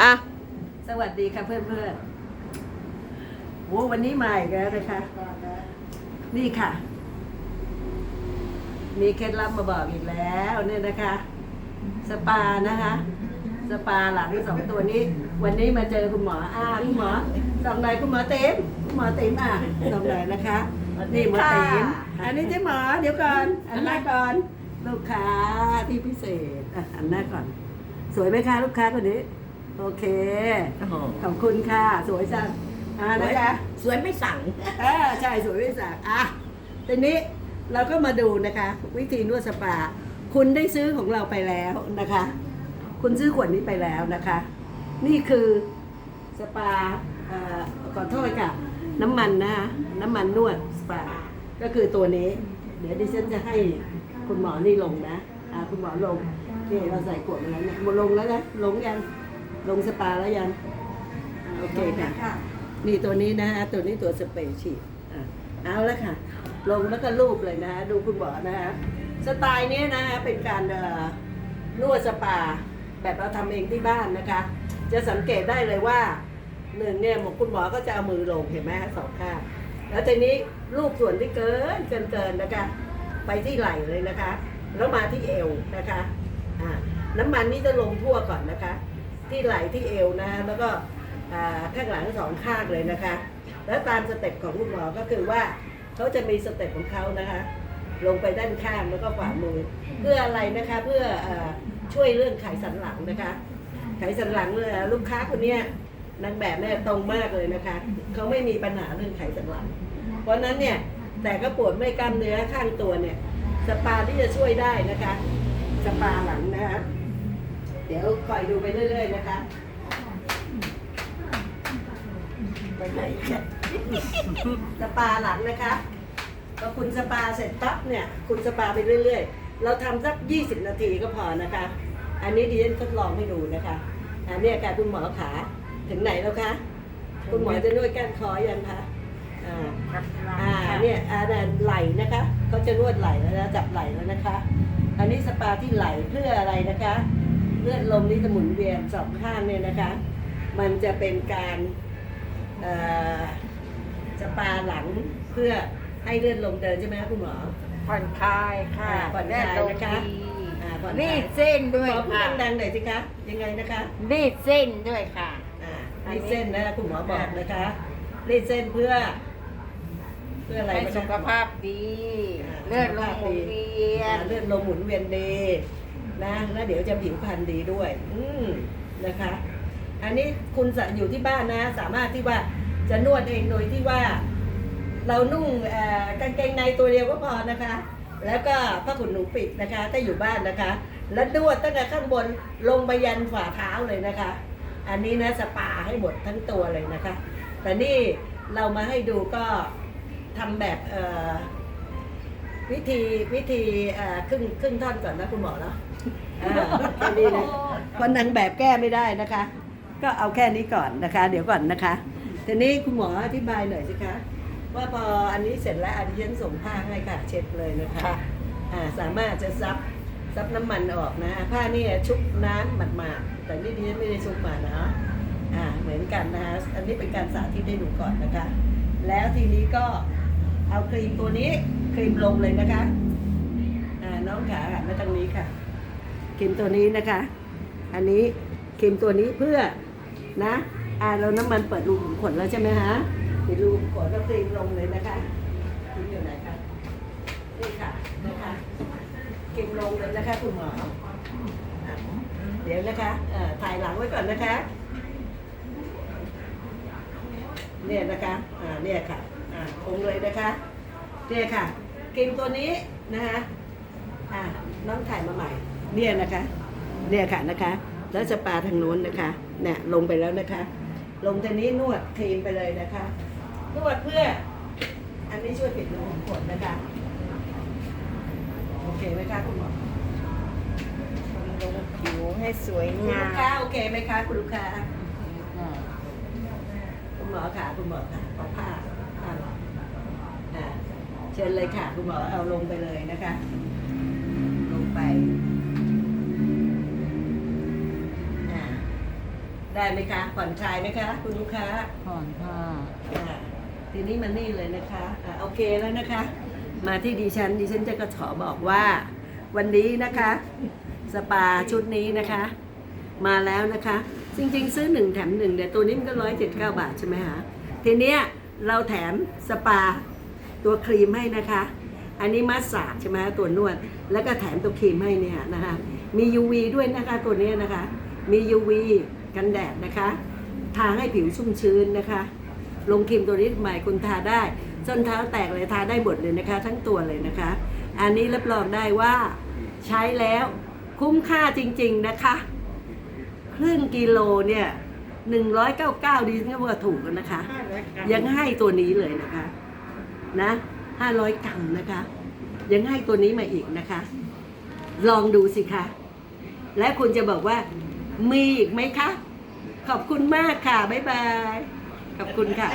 อะ สวัสดีค่ะเพื่อนเพื่อนๆโอ้วันนี้มาอีกแล้วนะคะ นี่ค่ะ มีเคล็ดลับมาบอกอีกแล้วเนี่ยนะคะ สปานะคะ สปาหลังสองตัวนี้ วันนี้มาเจอคุณหมออ่าคุณหมอสองหน่อยคุณหมอเต็มคุณหมอเต็มอะสองหน่อยนะคะ นี่หมอเต็มอันนี้เจ๊หมอเดี๋ยวก่อน อันหน้าก่อน ลูกค้าที่พิเศษอะอันหน้าก่อน สวยไหมคะลูกค้าคนนี้ โอเคขอบคุณค่ะ สวยจังอ่านะคะสวยไม่สั่ง อ่าใช่สวยไม่สากอะทีนี้เราก็มาดูนะคะ วิธีนวดสปา คุณได้ซื้อของเราไปแล้วนะคะ คุณซื้อขวดนี้ไปแล้วนะคะ นี่คือสปาเอ่อขอโทษค่ะ น้ำมันนะคะน้ำมันนวดสปา ก็คือตัวนี้ เดี๋ยวดิฉันจะให้คุณหมอนี่ลงนะอ่าคุณหมอลงนี่เราใส่ขวดมาแล้วเนี่ยหมดลงแล้วนะลงยัง ลงสปาแล้วยังอ่าโอเคค่ะ นี่ตัวนี้นะฮะ ตัวนี้ตัวสเปรย์ฉีดอะเอาแล้วค่ะ ลงแล้วก็รูปเลยนะฮะ ดูคุณหมอนะฮะ สไตล์นี้นะฮะ เป็นการเอ่อนวดสปา แบบเราทำเองที่บ้านนะคะ จะสังเกตได้เลยว่าหนึ่งเนี่ยหมอคุณหมอก็จะเอามือลงเห็นไหมฮะสองข้าง แล้วทีนี้รูปส่วนที่เกินเกินเกินนะคะ ไปที่ไหล่เลยนะคะ แล้วมาที่เอวนะคะ อ่าน้ำมันนี่จะลงทั่วก่อนนะคะ ที่ไหล่ที่เอวนะฮะแล้วก็อ่าข้างหลังสองข้างเลยนะคะ แล้วตามสเต็ปของคุณหมอก็คือว่าเขาจะมีสเต็ปของเขานะคะ ลงไปด้านข้างแล้วก็ฝ่ามือ เพื่ออะไรนะคะเพื่ออช่วยเรื่องไขสันหลังนะคะ ไขสันหลังเนี่ยลูกค้าคนนี้นางแบบเนี่ยตรงมากเลยนะคะเขาไม่มีปัญหาเรื่องไขสันหลัง เพราะนั้นเนี่ยแต่ก็ปวดไม่กล้ามเนื้อข้างตัวเนี่ย สปาที่จะช่วยได้นะคะ สปาหลังนะคะ ดี๋ยวคอยดูไปเรื่อยๆนะคะไปไหนกันสปาหลังนะคะพอคุณสปาเสร็จปั๊บเนี่ย คุณสปาไปเรื่อย ๆ เราทำสัก 20 นาทีก็พอนะคะ อันนี้ดิฉันทดลองให้ดูนะคะอันนี้ค่ะคุณหมอขาถึงไหนแล้วคะ คุณหมอจะนวดก้านคอยังคะอ่าอ่าเนี่ยอาดนไหลนะคะเขาจะนวดไหลแล้วนะจับไหลแล้วนะคะ อันนี้สปาที่ไหลเพื่ออะไรนะคะ เลือดลมนี่จะหมุนเวียนสองข้างเนี่ยนะคะ มันจะเป็นการเอ่อสปาหลังเพื่อให้เลือดลมเดินใช่ไหมคะคุณหมอ ผ่อนคลายค่ะอ่าผ่อนคลายแลนะคะดีอ่าผ่อนคลายรีดเส้นด้วยหมอพูดค่ะดังๆหน่อยสิคะยังไงนะคะรีดเส้นด้วยค่ะอ่าอันรีนี้ดเส้นนะคุณหมอบอกนะคะรีดเส้นเพื่อ เพื่ออะไรให้นะคะสุขภาพดีอ่าเลือดลมหมุนเวียนอ่าเลือดลมหมุนเวียนดี นะแล้วเดี๋ยวจะผิวพรรณดีด้วย อืมนะคะ อันนี้คุณสะอยู่ที่บ้านนะ สามารถที่ว่าจะนวดเองโดยที่ว่า เรานุ่งกางเกงในตัวเดียวก็พอนะคะ แล้วก็ผ้าขนหนูปิดนะคะ ถ้าอยู่บ้านนะคะ แล้วนวดตั้งแต่ข้างบนลงไปยันฝ่าเท้าเลยนะคะ อันนี้นะสปาให้หมดทั้งตัวเลยนะคะ แต่นี่เรามาให้ดูก็ทำแบบวิธีวิธีครึ่งครึ่งท่อนก่อนนะคุณหมอเนาะ อ่าแค่นี้นะเพราะนางแบบแก้ไม่ได้นะคะ ก็เอาแค่นี้ก่อนนะคะ เดี๋ยวก่อนนะคะทีนี้คุณหมออธิบายหน่อยสิคะ ว่าพออันนี้เสร็จแล้วอันนี้ฉันส่งผ้าให้ค่ะ เช็ดเลยนะคะค่ะอ่าสามารถจะซับซับน้ำมันออกนะ ผ้านี่ชุบน้ำหมาดๆแต่นี่ดิฉันไม่ได้ชุบมานะอ่าเหมือนกันนะคะอันนี้เป็นการสาธิตให้ดูก่อนนะคะ แล้วทีนี้ก็เอาครีมตัวนี้ครีมลงเลยนะคะ อ่าน้องขาหันมาทางนี้ค่ะ ครีมตัวนี้นะคะ อันนี้ครีมตัวนี้เพื่อนะอ่าเราน้ำมันเปิดรูขุมขนแล้วใช่ไหมฮะปิดรูขุมขนแล้วครีมลงเลยนะคะครีมอยู่ไหนคะนี่ค่ะนะคะครีมลงเลยนะคะคุณหมอเดี๋ยวนะคะเอ่อถ่ายหลังไว้ก่อนนะคะ เนี่ยนะคะอ่าเนี่ยค่ะอ่าคงเลยนะคะเนี่ยค่ะครีมตัวนี้นะคะอ่าน้องถ่ายมาใหม่ เนี่ยนะคะ เนี่ยค่ะนะคะ แล้วสปาทางนู้นนะคะ เนี่ยลงไปแล้วนะคะ ลงทางนี้นวดครีมไปเลยนะคะ นวดเพื่อ อันนี้ช่วยปิดรูขุมขนนะคะ โอเคไหมคะคุณหมอลงผิวให้สวยคุณงาลูมกค้าโอเคไหมคะคุณลูกค้า คุณหมอค่ะคุณหมอค่ะขอผ้าผ้าหน่อยอ่าเชิญเลยค่ะ คุณหมอเอาลงไปเลยนะคะ ไปอ่าได้ไหมคะผ่อนคลายไหมคะ คุณลูกค้าผ่อนค่ะอ่าทีนี้มันนี่เลยนะคะอ่าโอเคแล้วนะคะ มาที่ดิฉันดิฉันจะก็ขอบอกว่า วันนี้นะคะ สปาชุดนี้นะคะ มาแล้วนะคะ จริงๆ ซื้อหนึ่งแถมหนึ่งเดี๋ยวตัวนี้มันก็ร้อยเจ็ดเก้าบาทใช่ไหมคะทีเนี้ยเราแถมสปาตัวครีมให้นะคะ อันนี้มัสสาดใช่ไหมตัวนวด แล้วก็แถมตัวครีมให้เนี่ยนะคะ มี UV ด้วยนะคะตัวเนี้ยนะคะ มี UV กันแดดนะคะ ทาให้ผิวชุ่มชื้นนะคะ ลงครีมตัวนี้ใหม่คุณทาได้ส้นเท้าแตกเลยทาได้หมดเลยนะคะ ทั้งตัวเลยนะคะ อันนี้รับรองได้ว่าใช้แล้วคุ้มค่าจริง ๆนะคะครึ่งกิโลเนี่ยหนึ่งร้อยเก้าเก้าดีฉันก็ว่าถูกแล้วนะคะห้าร้อยกรัมยังให้ตัวนี้เลยนะคะนะห้าร้อยกรัมนะคะ ยังให้ตัวนี้มาอีกนะคะ ลองดูสิคะ และคุณจะบอกว่า มีอีกไหมคะ ขอบคุณมากค่ะ บ๊ายบาย ขอบคุณค่ะ